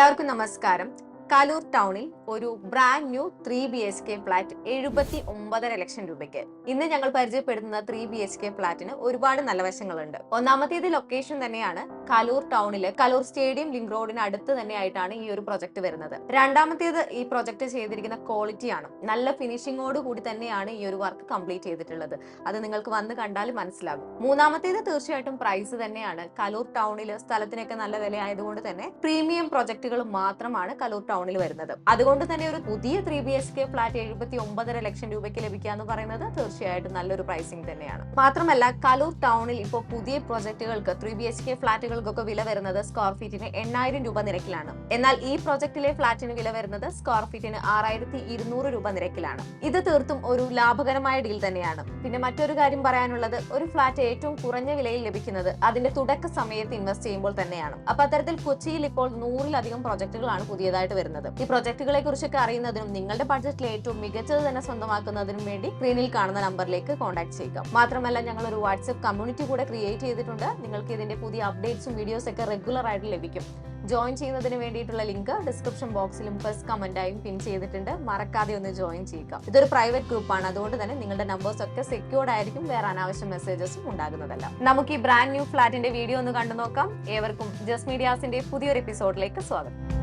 എല്ലാവർക്കും നമസ്കാരം. കലൂർ ടൗണിൽ ഒരു brand new three B H K flat എഴുപത്തി ഒമ്പതര ലക്ഷം രൂപയ്ക്ക്. ഇന്ന് ഞങ്ങൾ പരിചയപ്പെടുത്തുന്ന ത്രീ ബി എച്ച് കെ ഫ്ലാറ്റിന് ഒരുപാട് നല്ല വശങ്ങളുണ്ട്. ഒന്നാമത്തേത് ലൊക്കേഷൻ തന്നെയാണ് കലൂർ ടൗണിലെ കലൂർ സ്റ്റേഡിയം ലിങ്ക് റോഡിന് അടുത്ത് തന്നെയായിട്ടാണ് ഈ ഒരു പ്രൊജക്ട് വരുന്നത്. രണ്ടാമത്തേത് ഈ പ്രൊജക്ട് ചെയ്തിരിക്കുന്ന ക്വാളിറ്റിയാണ് നല്ല ഫിനിഷിങ്ങോട് കൂടി തന്നെയാണ് ഈ ഒരു വർക്ക് കംപ്ലീറ്റ് ചെയ്തിട്ടുള്ളത്. അത് നിങ്ങൾക്ക് വന്ന് കണ്ടാൽ മനസ്സിലാകും. മൂന്നാമത്തേത് തീർച്ചയായിട്ടും പ്രൈസ് തന്നെയാണ്. കലൂർ ടൗണിൽ സ്ഥലത്തിനൊക്കെ നല്ല വില ആയതുകൊണ്ട് തന്നെ പ്രീമിയം പ്രൊജക്ടുകൾ മാത്രമാണ് കലൂർ ടൗണിൽ വരുന്നത്. അതുകൊണ്ട് തന്നെ ഒരു പുതിയ three B H K flat എഴുപത്തി ഒമ്പതര ലക്ഷം രൂപയ്ക്ക് ലഭിക്കുക എന്ന് പറയുന്നത് തീർച്ചയായിട്ടും നല്ലൊരു പ്രൈസിംഗ് തന്നെയാണ്. മാത്രമല്ല കലൂർ ടൗണിൽ ഇപ്പോൾ പുതിയ പ്രൊജക്ടുകൾക്ക് ത്രീ ബി എച്ച് കെ ഫ്ലാറ്റുകൾക്കൊക്കെ വില വരുന്നത് സ്ക്വയർ ഫീറ്റിന് എണ്ണായിരം രൂപ നിരക്കിലാണ്. എന്നാൽ ഈ പ്രൊജക്ടിലെ ഫ്ലാറ്റിന് വില വരുന്നത് സ്ക്വയർ ഫീറ്റിന് ആറായിരത്തി ഇരുന്നൂറ് രൂപ നിരക്കിലാണ്. ഇത് തീർത്തും ഒരു ലാഭകരമായ ഡീൽ തന്നെയാണ്. പിന്നെ മറ്റൊരു കാര്യം പറയാനുള്ളത് ഒരു ഫ്ളാറ്റ് ഏറ്റവും കുറഞ്ഞ വിലയിൽ ലഭിക്കുന്നത് അതിന്റെ തുടക്ക സമയത്ത് ഇൻവെസ്റ്റ് ചെയ്യുമ്പോൾ തന്നെയാണ്. അപ്പൊ അത്തരത്തിൽ കൊച്ചിയിൽ ഇപ്പോൾ നൂറിലധികം പ്രൊജക്ടുകളാണ് പുതിയതായിട്ട് വരുന്നത്. ഈ പ്രൊജക്ടുകളെ കുറിച്ചൊക്കെ അറിയുന്നതിനും നിങ്ങളുടെ ബഡ്ജറ്റിൽ ഏറ്റവും മികച്ചത് തന്നെ സ്വന്തമാക്കുന്നതിനും വേണ്ടി സ്ക്രീനിൽ കാണുന്ന നമ്പറിലേക്ക് കോൺടാക്ട് ചെയ്യുക. മാത്രമല്ല ഞങ്ങൾ ഒരു വാട്സ്ആപ്പ് കമ്മ്യൂണിറ്റി കൂടെ ക്രിയേറ്റ് ചെയ്തിട്ടുണ്ട്. നിങ്ങൾക്ക് ഇതിന്റെ പുതിയ അപ്ഡേറ്റ്സും വീഡിയോസ് ഒക്കെ റെഗുലർ ആയിട്ട് ലഭിക്കും. ജോയിൻ ചെയ്യുന്നതിന് വേണ്ടിയിട്ടുള്ള ലിങ്ക് ഡിസ്ക്രിപ്ഷൻ ബോക്സിലും ഫസ്റ്റ് കമന്റായും പിൻ ചെയ്തിട്ടുണ്ട്. മറക്കാതെ ഒന്ന് ജോയിൻ ചെയ്യുക. ഇതൊരു പ്രൈവറ്റ് ഗ്രൂപ്പാണ് അതുകൊണ്ട് തന്നെ നിങ്ങളുടെ നമ്പേഴ്സ് ഒക്കെ സെക്യൂർഡ് ആയിരിക്കും. വേറെ അനാവശ്യ മെസ്സേജസും ഉണ്ടാകുന്നതല്ല. നമുക്ക് ഈ ബ്രാൻഡ് ന്യൂ ഫ്ലാറ്റിന്റെ വീഡിയോ ഒന്ന് കണ്ടു നോക്കാം ഏവർക്കും ജസ് മീഡിയാസിന്റെ പുതിയൊരു എപ്പിസോഡിലേക്ക് സ്വാഗതം.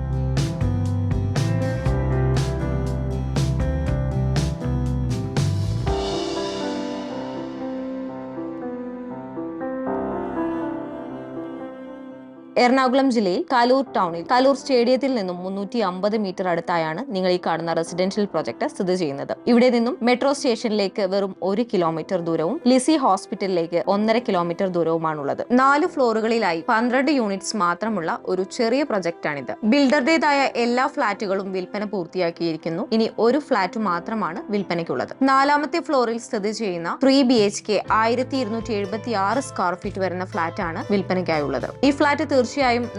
എറണാകുളം ജില്ലയിൽ കലൂർ ടൗണിൽ കലൂർ സ്റ്റേഡിയത്തിൽ നിന്നും മുന്നൂറ്റി അമ്പത് മീറ്റർ അടുത്തായാണ് നിങ്ങൾ ഈ കാണുന്ന റെസിഡൻഷ്യൽ പ്രോജക്ട് സ്ഥിതി ചെയ്യുന്നത്. ഇവിടെ നിന്നും മെട്രോ സ്റ്റേഷനിലേക്ക് വെറും ഒരു കിലോമീറ്റർ ദൂരവും ലിസി ഹോസ്പിറ്റലിലേക്ക് ഒന്നര കിലോമീറ്റർ ദൂരവുമാണുള്ളത്. നാല് ഫ്ലോറുകളിലായി പന്ത്രണ്ട് യൂണിറ്റ്സ് മാത്രമുള്ള ഒരു ചെറിയ പ്രൊജക്റ്റാണിത്. ബിൽഡറുടേതായ എല്ലാ ഫ്ളാറ്റുകളും വിൽപ്പന പൂർത്തിയാക്കിയിരിക്കുന്നു. ഇനി ഒരു ഫ്ളാറ്റ് മാത്രമാണ് വിൽപ്പനയ്ക്കുള്ളത്. നാലാമത്തെ ഫ്ലോറിൽ സ്ഥിതി ചെയ്യുന്ന ത്രീ ബി എച്ച് കെ ആയിരത്തി ഇരുന്നൂറ്റി എഴുപത്തി ആറ് സ്ക്വയർ ഫീറ്റ് വരുന്ന ഫ്ളാറ്റാണ് വിൽപ്പനയ്ക്കായുള്ളത്. ഈ ഫ്ളാറ്റ്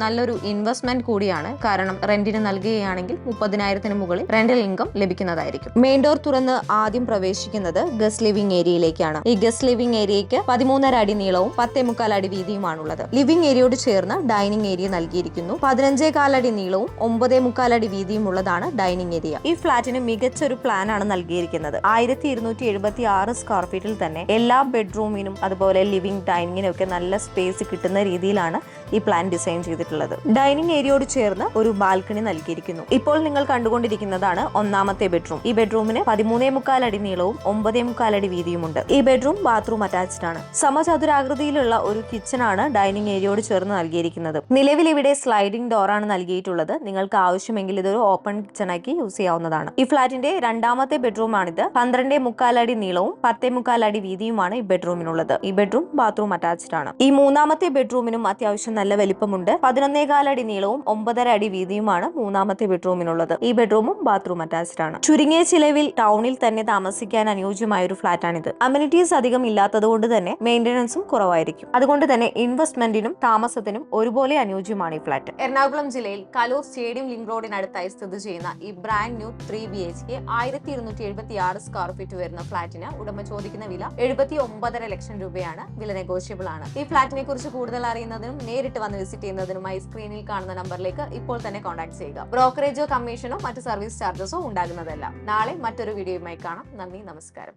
നല്ലൊരു ഇൻവെസ്റ്റ്മെന്റ് കൂടിയാണ്. കാരണം റെന്റിന് നൽകുകയാണെങ്കിൽ മുപ്പതിനായിരത്തിന് മുകളിൽ റെന്റൽ ഇൻകം ലഭിക്കുന്നതായിരിക്കും. മെയിൻ ഡോർ തുറന്ന് ആദ്യം പ്രവേശിക്കുന്നത് ഗസ്റ്റ് ലിവിംഗ് ഏരിയയിലേക്കാണ് ഈ ഗസ്റ്റ് ലിവിംഗ് ഏരിയയ്ക്ക് പതിമൂന്നര അടി നീളവും പത്തേ മുക്കാൽ അടി വീതിയുമാണുള്ളത്. ലിവിംഗ് ഏരിയയോട് ചേർന്ന് ഡൈനിങ് ഏരിയ നൽകിയിരിക്കുന്നു. പതിനഞ്ചേ കാലടി നീളവും ഒമ്പതേ മുക്കാൽ അടി വീതിയും ഉള്ളതാണ് ഡൈനിങ് ഏരിയ ഈ ഫ്ളാറ്റിന് മികച്ച ഒരു പ്ലാൻ ആണ് നൽകിയിരിക്കുന്നത്. ആയിരത്തി ഇരുന്നൂറ്റി എഴുപത്തി ആറ് സ്ക്വയർ ഫീറ്റിൽ തന്നെ എല്ലാ ബെഡ്റൂമിനും അതുപോലെ ലിവിംഗ് ഡൈനിങ്ങിനും ഒക്കെ നല്ല സ്പേസ് കിട്ടുന്ന രീതിയിലാണ് ഈ പ്ലാൻ ഡിസൈൻ ചെയ്തിട്ടുള്ളത്. ഡൈനിങ് ഏരിയയോട് ചേർന്ന് ഒരു ബാൽക്കണി നൽകിയിരിക്കുന്നു. ഇപ്പോൾ നിങ്ങൾ കണ്ടുകൊണ്ടിരിക്കുന്നതാണ് ഒന്നാമത്തെ ബെഡ്റൂം. ഈ ബെഡ്റൂമിന് പതിമൂന്നേ മുക്കാൽ അടി നീളവും ഒമ്പതേ മുക്കാൽ അടി വീതിയുമുണ്ട്. ഈ ബെഡ്റൂം ബാത്റൂം അറ്റാച്ച്ഡ് ആണ്. സമചതുരാകൃതിയിലുള്ള ഒരു കിച്ചൺ ആണ് ഡൈനിങ് ഏരിയയോട് ചേർന്ന് നൽകിയിരിക്കുന്നത്. നിലവിൽ ഇവിടെ സ്ലൈഡിംഗ് ഡോറാണ് നൽകിയിട്ടുള്ളത്. നിങ്ങൾക്ക് ആവശ്യമെങ്കിൽ ഇതൊരു ഓപ്പൺ കിച്ചൺ ആക്കി യൂസ് ചെയ്യാവുന്നതാണ്. ഈ ഫ്ളാറ്റിന്റെ രണ്ടാമത്തെ ബെഡ്റൂം ആണിത്. പന്ത്രണ്ടേ മുക്കാലടി നീളവും പത്തേ മുക്കാലടി വീതിയുമാണ് ഈ ബെഡ്റൂമിനുള്ളത്. ഈ ബെഡ്റൂം ബാത്റൂം അറ്റാച്ച്ഡ് ആണ്. ഈ മൂന്നാമത്തെ ബെഡ്റൂമിനും അത്യാവശ്യം നല്ല വലിപ്പമുണ്ട് പതിനൊന്നേകാലടി നീളവും ഒമ്പതര അടി വീതിയുമാണ് മൂന്നാമത്തെ ബെഡ്റൂമിനുള്ളത്. ഈ ബെഡ്റൂമും ബാത്റൂം അറ്റാച്ച്ഡ് ആണ്. ചുരുങ്ങിയ ചിലവിൽ ടൗണിൽ തന്നെ താമസിക്കാൻ അനുയോജ്യമായ ഒരു ഫ്ളാറ്റാണിത് അമ്യൂണിറ്റീസ് അധികം ഇല്ലാത്തതുകൊണ്ട് തന്നെ മെയിന്റനൻസും കുറവായിരിക്കും. അതുകൊണ്ട് തന്നെ ഇൻവെസ്റ്റ്മെന്റിനും താമസത്തിനും ഒരുപോലെ അനുയോജ്യമാണ് ഈ ഫ്ളാറ്റ് എറണാകുളം ജില്ലയിൽ കലൂർ സ്റ്റേഡിയം ലിങ്ക് റോഡിനടുത്തായി സ്ഥിതി ചെയ്യുന്ന ഈ brand new three B H K ആയിരത്തി ഇരുന്നൂറ്റി എഴുപത്തി ആറ് സ്ക്വയർ ഫീറ്റ് വരുന്ന ഫ്ളാറ്റിന് ഉടമ ചോദിക്കുന്ന വില എഴുപത്തി ഒമ്പതര ലക്ഷം രൂപയാണ്. വില നെഗോഷ്യബിൾ ആണ്. ഈ ഫ്ളാറ്റിനെ കുറിച്ച് കൂടുതൽ അറിയുന്നതിനും നേരിട്ട് വന്ന് വിസിറ്റ് ചെയ്യുന്നതിനുമായി സ്ക്രീനിൽ കാണുന്ന നമ്പറിലേക്ക് ഇപ്പോൾ തന്നെ കോൺടാക്ട് ചെയ്യുക. ബ്രോക്കറേജോ കമ്മീഷനോ മറ്റു സർവീസ് ചാർജസോ ഉണ്ടാകുന്നതല്ല. നാളെ മറ്റൊരു വീഡിയോയുമായി കാണാം. നന്ദി നമസ്കാരം.